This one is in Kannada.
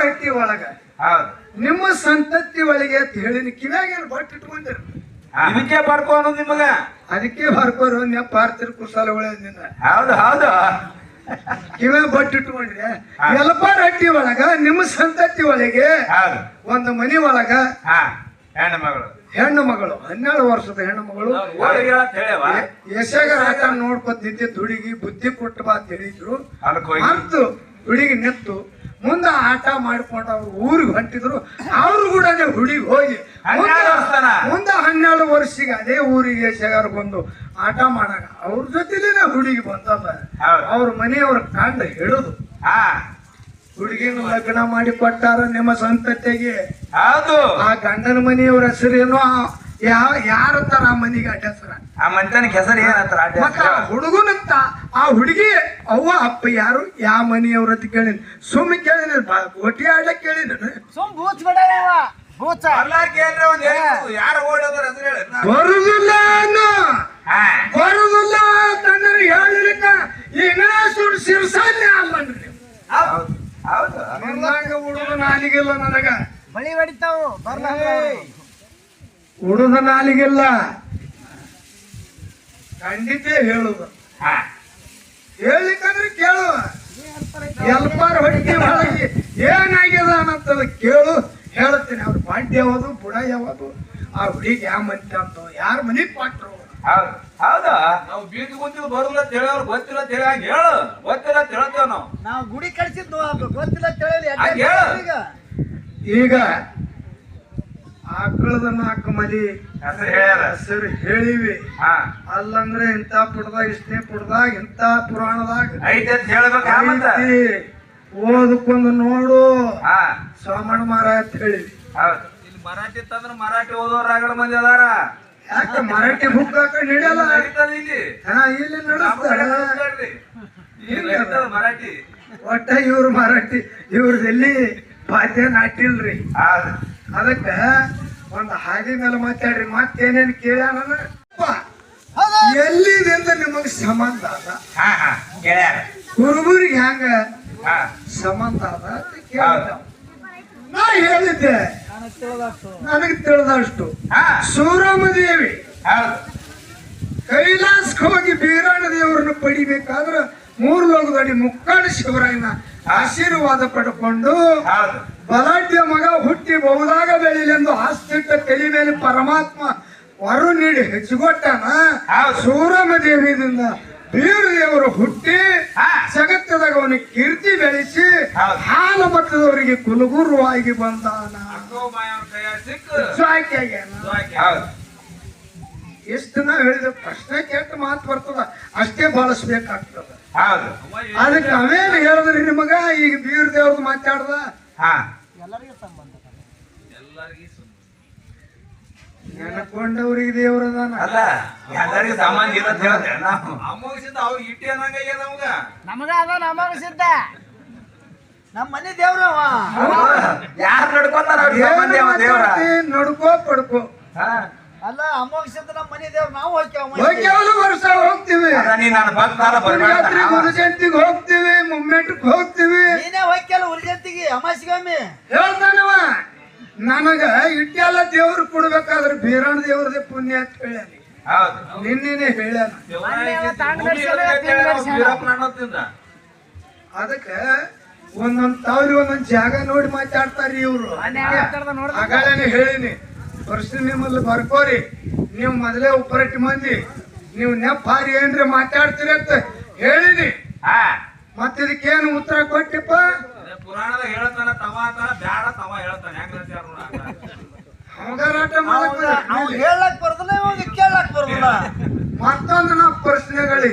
ಹಟ್ಟಿ ಒಳಗ. ಹೌದು. ನಿಮ್ಮ ಸಂತತಿ ಒಳಗೆ ಅಂತ ಹೇಳಿ ಕಿವ್ಯಾಗ ಏನು ಬಟ್ ಇಟ್ಕೊಂಡಿರಿ? ಇದಕ್ಕೆ ಬರ್ಕೋ ಅನ್ನೋದು ನಿಮಗ? ಅದಕ್ಕೆ ಬರ್ಕೋರು ನೆಪ್ಪ ಹಾರ್ತಿರ್ ಕುಶಾಲ ಹೌದು ಹೌದು. ಕಿವ್ಯಾಗ ಬಟ್ ಇಟ್ಕೊಂಡ್ರೆ? ಎಲ್ಪಾರ ಹಟ್ಟಿ ಒಳಗ ನಿಮ್ಮ ಸಂತತಿ ಒಳಗೆ ಹೌದು. ಒಂದು ಮನಿ ಒಳಗ ಹಾ. ಹೆಣ್ಣು ಮಗಳು. ಹೆಣ್ಣು ಮಗಳು ಹನ್ನೆರಡು ವರ್ಷದ ಹೆಣ್ಣು ಮಗಳು. ಯಶಾಗ ಆಟ ನೋಡ್ಕೊತ ದುಡಿಗಿ ಬುದ್ಧಿ ಕೊಟ್ಟು ಬಾ ಅಂತ ಹೇಳಿದ್ರು ಮತ್ತು ಹುಡುಗಿ ನಿಂತು ಮುಂದೆ ಆಟ ಮಾಡಿಕೊಂಡು ಅವ್ರು ಊರಿಗೆ ಹೊಂಟಿದ್ರು ಅವ್ರು ಕೂಡ ಹುಡುಗಿ ಹೋಗಿ ಮುಂದೆ ಹನ್ನೆರಡು ವರ್ಷಿಗೆ ಅದೇ ಊರಿಗೆ ಶೇಗಾರ ಬಂದು ಆಟ ಮಾಡಾಗ ಅವ್ರ ಜೊತೆಲೇನೆ ಹುಡುಗಿ ಹೌದು. ಅವ್ರ ಮನೆಯವ್ರ ಕಾಂಡ ಹೇಳುದು ಆ ಹುಡುಗಿನ ಲಗ್ನ ಮಾಡಿ ಕೊಟ್ಟಾರ ನಿಮ್ಮ ಸಂತತಿಗೆ ಆ ಗಂಡನ ಮನೆಯವ್ರ ಹೆಸರೇನು ಯಾವ ಯಾರ ತರ ಆ ಮನಿಗೆ ಅಡ್ಡ ಹೆಸರ ಆ ಮಂತನಕ್ಕೆ ಹೆಸರು ಏನಂತಾರ ಅಡ್ಡ ಮತ್ತ ಆ ಹುಡುಗನಂತ ಆ ಹುಡುಗಿ ಅವ್ವ ಅಪ್ಪ ಯಾರು? ಯಾವ ಮನೆಯವ್ರ ಅಂತ ಕೇಳಿನ. ಸುಮ್ಮನೆ ಕೇಳಿನ ಗೋಟಿ ಆಡಕ್ ಕೇಳಿನ. ಸುಮ್ ಬೂಚ್ ಬಿಡವ ಬೂಚ ಕೇಳ್ರೆ ಒಂದ್ ಹೇಳಿದ್ರು ಯಾರು ಓಡೋದ್ರ ಹೆಸರು ಹೇಳಿ. ಬರುದಿಲ್ಲ ಅನ್ನು ಹಾ. ಬರುದಿಲ್ಲ ಅಂತಂದ್ರೆ ಹೇಳಿಲಿಕ್ಕ ಈಗ ಸುಡ್ ಶಿರ್ಸಾನ್ಯ ಅಲ್ಲನ್ರಿ ಹೌದು. ಹೌದು. ನಿನ್ನಂಗ ಹುಡುಗ ನಾಲಿಗಿಲ್ಲ ನನಗ. ಬಳಿ ಹೊಡಿತಾವು. ಬರ್ಲ ಹುಡುಗ ನಾಲಿಗಿಲ್ಲ ಖಂಡಿತ ಹೇಳುದು. ಹಾ. ಹೇಳಿಕಂದ್ರೆ ಕೇಳು. ಎಲ್ಪಾರ ಹೊಟ್ಟೆ ಒಳಗೆ ಏನಾಗ್ಯದ ಅನ್ನತ್ತದ ಕೇಳು ಹೇಳ್ತೀನಿ. ಅವ್ರ ಪಾಂಡ್ಯ ಯಾವುದು ಬುಡ ಯಾವುದು ಆ ಹುಡುಗಿ ಯಾವ ಮಂತಿ ಅಂತ ಯಾರ ಮನೆ ಪಾಟ್ರು ಹೌದಾ. ಹೌದು? ನಾವು ಬೀದಿ ಗೊತ್ತಿಲ್ಲ ಬರುದಿಲ್ಲ ತಿಳಿಯವ್ರು ಗೊತ್ತಿಲ್ಲ ಹಂಗ ಹೇಳು. ಗೊತ್ತಿಲ್ಲ ಅಂತ ಹೇಳ್ತೇವೆ ನಾವು. ನಾವು ಗುಡಿ ಕಳಿಸಿದ್ದು ಅದು ಗೊತ್ತಿಲ್ಲ ತಿಳಿಯಲಿ ಹಂಗ್ ಹೇಳು. ಈಗ ಈಗ ಆಕಳದ ನಾಲ್ಕು ಮದಿ ಹೆಸರು ಹೇಳಿವಿ. ಹಾ. ಅಲ್ಲಂದ್ರೆ ಇಂಥ ಪುಟದಾಗ ಇಷ್ಟೇ ಪುಟದಾಗ ಇಂಥ ಪುರಾಣದಾಗ ಐತೆ ನೋಡು. ಹಾ. ಸೋಮಣ್ಣ ಮಾರ ಅಂತ ಹೇಳಿವಿ. ಮರಾಠಿ ತಂದ್ರ ಮರಾಠಿ ಓದೋ ರಾಗಡ ಮಂದಿ ಅದಾರ. ಯಾಕೆ ಮರಾಠಿ ಬುಕ್ ಹಾಕೊಂಡು ಹಿಡಿಯಲ್ಲ? ನಡೀತದ ಇಲ್ಲಿ. ಹಾ ಇಲ್ಲಿ ನಡೆಸ್ತಾರ. ಮರಾಠಿ. ಒಟ್ಟ ಇವ್ರು ಮರಾಠಿ ಇವ್ರದಲ್ಲಿ ಭಾಷೆ ನಾಟಿಲ್ರಿ ಅದಕ್ಕ ಒಂದ್ ಹಾದಿ ಮೇಲೆ ಮಾತಾಡ್ರಿ ಮತ್ತೇನೇನು ಕೇಳ್ಯಾನ ಎಲ್ಲಿದಿಂದ ನಿಮಗೆ ಸಂಬಂಧ ಅದ? ಹಾ ಹ್ಯಾಂಗ ಗೆಳೆಯರ ಕುರುಬರಿಗೆ ಹೆಂಗ ಸಂಬಂಧ ಅದ ನಾ ಹೇಳಿದ್ದೆ. ನನಗೆ ತಿಳಿದಷ್ಟು. ಹಾ. ಸೂರಮ್ಮ ದೇವಿ ಹೌದು. ಕೈಲಾಸಕ್ಕೆ ಹೋಗಿ ಬೀರಾಣ ದೇವರನ್ನು ಪಡಿಬೇಕಾದ್ರ ಮೂರು ಲೋಕದಡಿ ಮುಕ್ಕಾಡ ಶಿವರಾಯನ ಆಶೀರ್ವಾದ ಪಡ್ಕೊಂಡು ಬಲಾಢ್ಯ ಮಗ ಹುಟ್ಟಿ ಬಹುದಾಗ ಬೆಳಿಲೆಂದು ಹಾಸ್ತಿಟ್ಟ ತಲೆ ಮೇಲೆ ಪರಮಾತ್ಮ ವರ ನೀಡಿ ಹೆಚ್ಚುಗೊಟ್ಟಾನ. ಸೂರಮ ದೇವಿಯಿಂದ ಬೀರದೇವರು ಹುಟ್ಟಿ. ಜಗತ್ತದಾಗ ಅವನಿಗೆ ಕೀರ್ತಿ ಬೆಳೆಸಿ ಹಾಲು ಮಟ್ಟದವರಿಗೆ ಕುಲಗುರು ಕುಲಗುರುವಾಗಿ ಬಂದಾನ. ಎಷ್ಟು ನಾವು ಹೇಳಿದ ಪ್ರಶ್ನೆ ಕೆಟ್ಟ ಮಾತು ಬರ್ತದ ಅಷ್ಟೇ ಬಳಸ್ಬೇಕಾಗ್ತದ. ಅದಕ್ಕೆ ಅವೇನು ಹೇಳಿದ್ರಿ ದೇವ್ರದ್ದು ಮಾತಾಡ್ದ? ಹಾ. ಎಲ್ಲರಿಗೂ ಸಂಬಂಧ ನೆನಕೊಂಡವ್ರಿಗೆ ದೇವ್ರದಾನ ಅಲ್ಲ ಎಲ್ಲರಿಗೂ ಸಾಮಾನ್ಯ ಅವ್ರು ಇಟ್ಟಿ ಅನ್ನಂಗ ನಮ್ಗ? ನಮಗ ಅದ ನಮಗ ಸಿದ್ಧ ನಮ್ಮ ಮನೆ ದೇವ್ರ ಯಾರು ನಡ್ಕೊಂತಾರ ಸಂಬಂಧಿ ದೇವ್ರ? ನಡ್ಕೋ ಪಡ್ಕೋ. ಹಾ. ಅಲ್ಲ ಸಿದ್ಧ ನಮ್ಮ ಮನೆ ದೇವ್ರ ನಾವು ಹೋಗ್ಯಾವಲು ವರ್ಷ ಹೋಗ್ತೀವಿ. ಅದ ನೀ ನನ್ನ ಭಕ್ತಾರ ರಾತ್ರಿ ಬರ್ಬೇಡ ಹೋಗ್ತೀವಿ ಮುಮ್ಮೆಂಟ್ಗೆ ಹೋಗ್ತೀವಿ ನೀನೇ ಹೋಗ್ಯಲ್ಲ ಉರ್ಜಂತಿಗೆ ಅಮಾಸಿಗೊಮ್ಮೆ ಹೇಳ್ತಾನವ ನನಗ ಇಟ್ಟೆಲ್ಲ ದೇವ್ರು ಕೊಡ್ಬೇಕಾದ್ರೆ ಬೀರಣ್ಣ ದೇವ್ರದೇ ಪುಣ್ಯ ಅಂತ ಹೇಳ್ಯಾನ ಹೌದು ನಿನ್ನೆನೆ ಹೇಳ್ಯಾನ ಮೊನ್ನೆ ಅವತ್ತು ಅಂಗ್ ನಡ್ಸ್ಯಾನ, ಅಂತ ಹೇಳಿ ವೀರಪ್ಪನ ಹೇಳ್ಯಾನ ಅದಕ್ಕೆ ಒಂದೊಂದ್ ತಾವ್ರಿ ಒಂದೊಂದ್ ಜಾಗ ನೋಡಿ ಮಾತಾಡ್ತಾರ್ರಿ ಇವ್ರು? ಆಗಾಳನೆ ಹೇಳಿನಿ. ವರ್ಷ ನಿಮ್ಮಲ್ಲಿ ಬರ್ಕೋರಿ. ನೀವು ಮೊದಲೇ ಉಪರಟ್ಟಿ ಮಂದಿ. ನೀವು ನೆಪ್ಪಾರಿ ಏನ್ರಿ ಮಾತಾಡ್ತೀರಿ ಅಂತ ಹೇಳಿನಿ. ಹಾ. ಮತ್ತೆ ಇದಕ್ಕೇನು ಉತ್ತರ ಕೊಟ್ಟಿಪ್ಪ? ಪುರಾಣದ ಹೇಳ್ತಾನ ತವ ಅಂತ ಬ್ಯಾಡ ತವಾ ಹೇಳ್ತಾನೆ. ಹೆಂಗ್ ಹೇಳಕ್ ಬರೋದಿಲ್ಲ ಇವಾಗ ಕೇಳಕ್ ಬರೋದಿಲ್ಲ. ಮತ್ತೊಂದು ನಾವು ಪ್ರಶ್ನೆಗಳಿಗೆ